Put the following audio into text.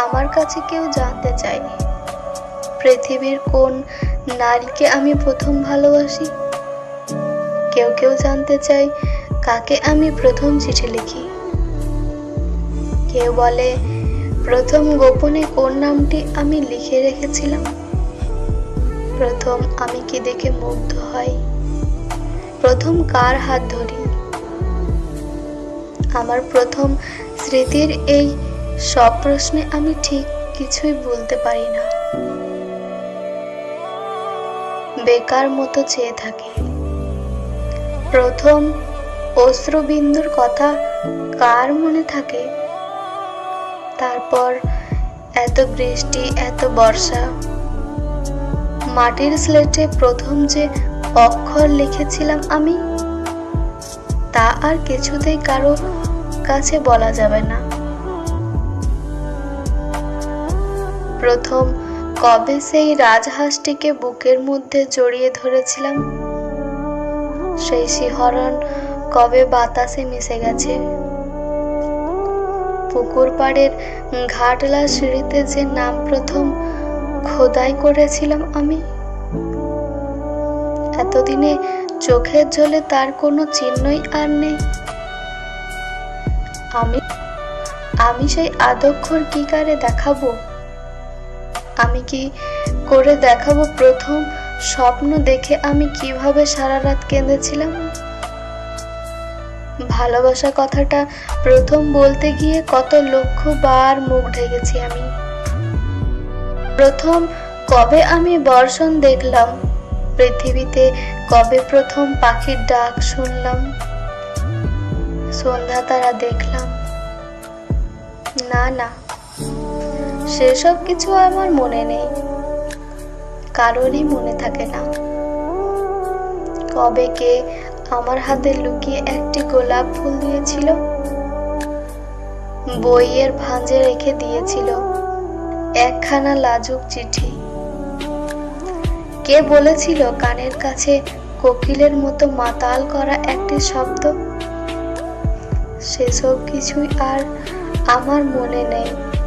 আমার কাছে কেউ জানতে চায়নি। পৃথিবীর কোন নারীকে আমি প্রথম ভালোবাসি? কেউ কেউ জানতে চায়, কাকে আমি প্রথম চিঠি লিখি? কেউ বলে, প্রথম গোপনে কোন নামটি আমি লিখে রেখেছিলাম? প্রথম আমি কি দেখে মুগ্ধ হই? প্রথম কার হাত ধরি? আমার প্রথম স্মৃতির এই সব প্রশ্নে আমি ঠিক কিছুই বলতে পারি না। বেকার মতো চেয়ে থাকি। প্রথম অশ্রুবিন্দুর কথা কার মনে থাকে? তারপর এত বৃষ্টি, এত বর্ষা। মাটির স্লেটে প্রথম যে অক্ষর লিখেছিলাম আমি, তা আর কিছুতেই কারও কাছে বলা যাবে না। প্রথম। কবে সেই রাজহাঁসটিকে বুকের মধ্যে জড়িয়ে ধরেছিলাম? সেই শিহরণ কবে বাতাসে মিশে গেছে? পুকুর পাড়ের ঘাটলা সিঁড়িতে যে নাম প্রথম খোদাই করেছিলাম আমি? এতদিনে চোখের জলে তার কোনো চিহ্নই আর নেই। আমি আমি সেই আদক্ষর কি কারে দেখাবো? আমি কি করে দেখাবো প্রথম স্বপ্ন দেখে আমি কীভাবে সারা রাত কেঁদেছিলাম? ভালোবাসা কথাটা প্রথম বলতে গিয়ে কত লক্ষ বার মুখ ঢেকেছি আমি। প্রথম কবে আমি বর্ষণ দেখলাম? পৃথিবীতে কবে প্রথম পাখির ডাক শুনলাম? সন্ধ্যা তারা দেখলাম। না না। সেসব কিছু আমার মনে নেই। কারোরই মনে থাকে না। কবে কে আমার হাতে লুকিয়ে একটি গোলাপ ফুল দিয়েছিল? বইয়ের ভাঁজে রেখে দিয়েছিল একখানা লাজুক চিঠি। কে বলেছিল কানের কাছে কোকিলের মতো মাতাল করা একটি শব্দ? সেসব কিছুই আর আমার মনে নেই।